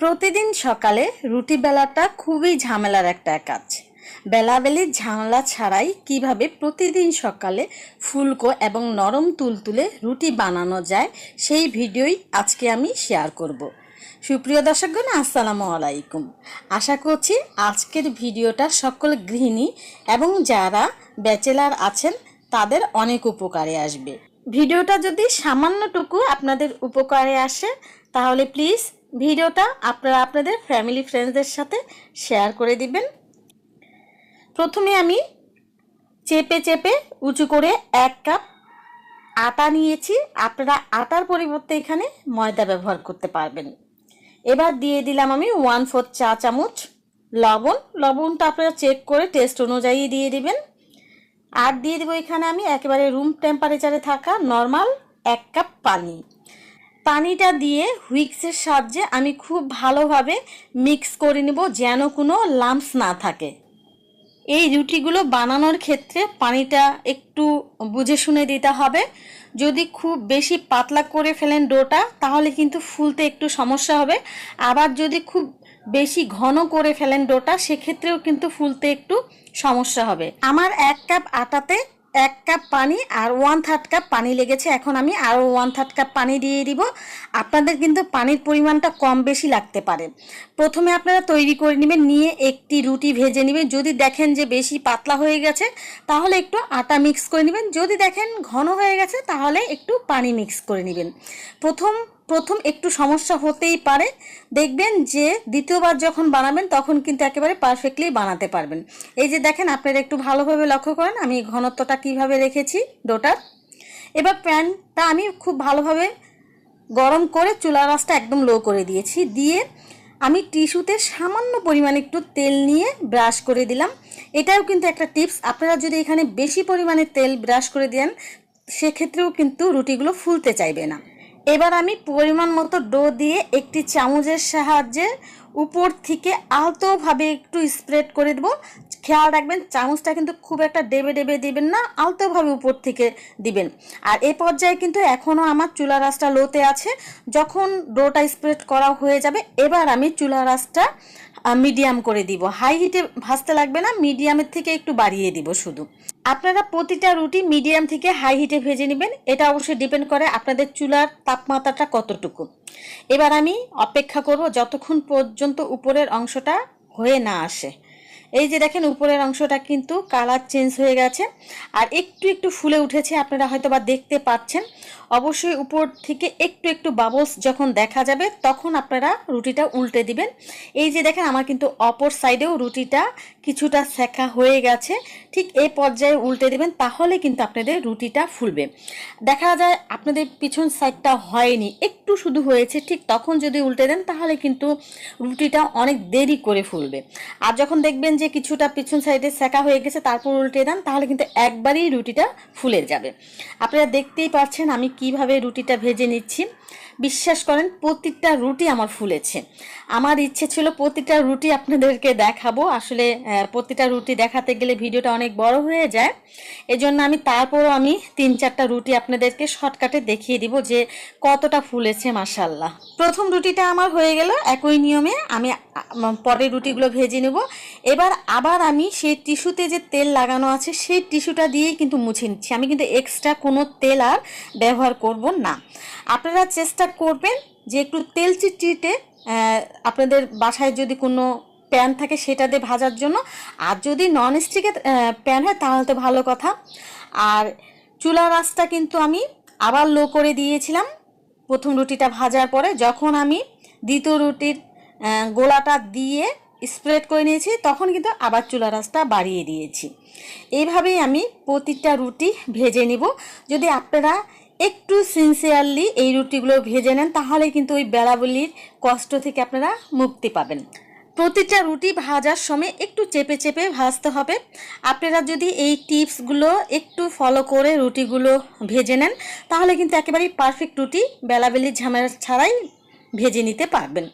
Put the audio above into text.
প্রতিদিন সকালে রুটি বেলাটা খুবই ঝামেলার একটা কাজ। বেলাবেলি ঝামেলা ছাড়াই কীভাবে প্রতিদিন সকালে ফুলকো এবং নরম তুলতুলে রুটি বানানো যায়, সেই ভিডিওই আজকে আমি শেয়ার করব। সুপ্রিয় দর্শকগণ, আসসালামু আলাইকুম। আশা করছি আজকের ভিডিওটা সকল গৃহিণী এবং যারা ব্যাচেলার আছেন, তাদের অনেক উপকারে আসবে। ভিডিওটা যদি সামান্যটুকু আপনাদের উপকারে আসে, তাহলে প্লিজ ভিডিওটা আপনারা আপনাদের ফ্যামিলি ফ্রেন্ডসদের সাথে শেয়ার করে দিবেন। প্রথমে আমি চেপে চেপে উঁচু করে এক কাপ আটা নিয়েছি। আপনারা আটার পরিবর্তে এখানে ময়দা ব্যবহার করতে পারবেন। এবার দিয়ে দিলাম আমি ওয়ান ফোর চা চামচ লবণ। লবণটা আপনারা চেক করে টেস্ট অনুযায়ী দিয়ে দিবেন। আর দিয়ে দেবো এখানে আমি একেবারে রুম টেম্পারেচারে থাকা নর্মাল এক কাপ পানি। পানিটা দিয়ে হুইক্সের সাহায্যে আমি খুব ভালোভাবে মিক্স করে নেব যেন কোনো লাম্পস না থাকে। এই রুটিগুলো বানানোর ক্ষেত্রে পানিটা একটু বুঝে শুনে দিতে হবে। যদি খুব বেশি পাতলা করে ফেলেন ডোটা, তাহলে কিন্তু ফুলতে একটু সমস্যা হবে। আবার যদি খুব বেশি ঘন করে ফেলেন ডোটা, সেক্ষেত্রেও কিন্তু ফুলতে একটু সমস্যা হবে। আমার এক কাপ আটাতে এক কাপ পানি আর ওয়ান থার্ড কাপ পানি লেগেছে। এখন আমি আরও ওয়ান থার্ড কাপ পানি দিয়ে দিব। আপনাদের কিন্তু পানির পরিমাণটা কম বেশি লাগতে পারে। প্রথমে আপনারা তৈরি করে নেবেন, নিয়ে একটি রুটি ভেজে নেবেন। যদি দেখেন যে বেশি পাতলা হয়ে গেছে, তাহলে একটু আটা মিক্স করে নেবেন। যদি দেখেন ঘন হয়ে গেছে, তাহলে একটু পানি মিক্স করে নেবেন। প্রথম প্রথম একটু সমস্যা হতেই পারে। দেখবেন যে দ্বিতীয়বার যখন বানাবেন, তখন কিন্তু একেবারে পারফেক্টলি বানাতে পারবেন। এই যে দেখেন, আপনারা একটু ভালোভাবে লক্ষ্য করেন, আমি ঘনত্বটা কীভাবে রেখেছি, ডোটার। এবার প্যানটা আমি খুব ভালোভাবে গরম করে চুলা রাসটা একদম লো করে দিয়েছি। দিয়ে আমি টিস্যুতে সামান্য পরিমাণে একটু তেল নিয়ে ব্রাশ করে দিলাম। এটাও কিন্তু একটা টিপস, আপনারা যদি এখানে বেশি পরিমাণে তেল ব্রাশ করে দেন, সেক্ষেত্রেও কিন্তু রুটিগুলো ফুলতে চাইবে না। এবার আমি পরিমাণ মতো ডো দিয়ে একটি চামচের সাহায্যে উপর থেকে আলতোভাবে একটু স্প্রেড করে দেবো। খেয়াল রাখবেন, চামচটা কিন্তু খুব একটা ডেবে ডেবে দিবেন না, আলতোভাবে উপর থেকে দিবেন। আর এ পর্যায়ে কিন্তু এখনও আমার চুলা রাসটা লোতে আছে। যখন ডোটা স্প্রেড করা হয়ে যাবে, এবার আমি চুলা রাসটা মিডিয়াম করে দিব। হাই হিটে ভাজতে লাগবে না মিডিয়ামের থেকে একটু বাড়িয়ে দিব শুধু। আপনারা প্রতিটা রুটি মিডিয়াম থেকে হাই হিটে ভেজে নেবেন। এটা অবশ্যই ডিপেন্ড করে আপনাদের চুলার তাপমাত্রাটা কতটুকু। এবার আমি অপেক্ষা করব যতক্ষণ পর্যন্ত উপরের অংশটা হয়ে না আসে। এই যে দেখেন, উপরের অংশটা কিন্তু কালার চেঞ্জ হয়ে গেছে। আর একটু একটু ফুলে উঠেছে, আপনারা হয়তো বা দেখতে পাচ্ছেন। অবশ্যই উপর থেকে একটু একটু বাবলস যখন দেখা যাবে, তখন আপনারা রুটিটা উল্টে দিবেন। এই যে দেখেন, আমার কিন্তু অপর সাইডেও রুটিটা কিছুটা শেখা হয়ে গেছে। ঠিক এই পর্যায়ে উল্টে দিবেন, তাহলে কিন্তু আপনাদের রুটিটা ফুলবে। দেখা যায়, আপনাদের পিছন সাইডটা হয়নি। একটু শুধু হয়েছে, ঠিক তখন যদি উল্টে দেন, তাহলে কিন্তু রুটিটা অনেক দেরি করে ফুলবে। আর যখন দেখবেন যে কিছুটা পিছন সাইডে সেকা হয়ে গেছে, তারপর উল্টে দেন, তাহলে কিন্তু একবারেই রুটিটা ফুলে যাবে। আপনারা দেখতেই পাচ্ছেন আমি কীভাবে রুটিটা ভেজে নিচ্ছি। বিশ্বাস করেন, প্রতিটা রুটি আমার ফুলেছে। আমার ইচ্ছে ছিল প্রতিটা রুটি আপনাদেরকে দেখাবো। আসলে প্রতিটা রুটি দেখাতে গেলে ভিডিওটা অনেক বড় হয়ে যায়। এজন্য আমি তারপরও আমি তিন চারটা রুটি আপনাদেরকে শর্টকাটে দেখিয়ে দিব যে কতটা ফুলেছে মাসাল্লাহ প্রথম রুটিটা আমার হয়ে গেল একই নিয়মে। আমি পরের রুটিগুলো ভেজে নেব। এবার আবার আমি সেই টিস্যুতে যে তেল লাগানো আছে, সেই টিস্যুটা দিয়েই কিন্তু মুছে নিচ্ছি। আমি কিন্তু এক্সট্রা কোনো তেল আর ব্যবহার করব না। আপনারা চেষ্টা করবেন যে একটু তেল চিটচিটে আপনাদের বাসায় যদি কোনো প্যান থাকে সেটা দিয়ে ভাজার জন্য। আর যদি নন স্টিকের প্যান হয় তাহলে তো ভালো কথা। আর চুলা রাসটা কিন্তু আমি আবার লো করে দিয়েছিলাম। প্রথম রুটিটা ভাজার পরে যখন আমি দ্বিতীয় রুটির গোলাটা দিয়ে স্প্রেড করে নিয়েছি, তখন কিন্তু আবার চুলা রাসটা বাড়িয়ে দিয়েছি। এইভাবেই আমি প্রতিটা রুটি ভেজে নিব। যদি আপনারা একটু সিনসিয়ারলি এই রুটিগুলো ভেজে নেন, তাহলে কিন্তু ওই বেড়াবলির কষ্ট থেকে আপনারা মুক্তি পাবেন। প্রতিটা রুটি ভাজার সময় একটু চেপে চেপে ভাজতে হবে। আপনারা যদি এই টিপসগুলো একটু ফলো করে রুটিগুলো ভেজে নেন, তাহলে কিন্তু একেবারেই পারফেক্ট রুটি বেলাবেলির ঝামেলা ছাড়াই ভেজে নিতে পারবেন।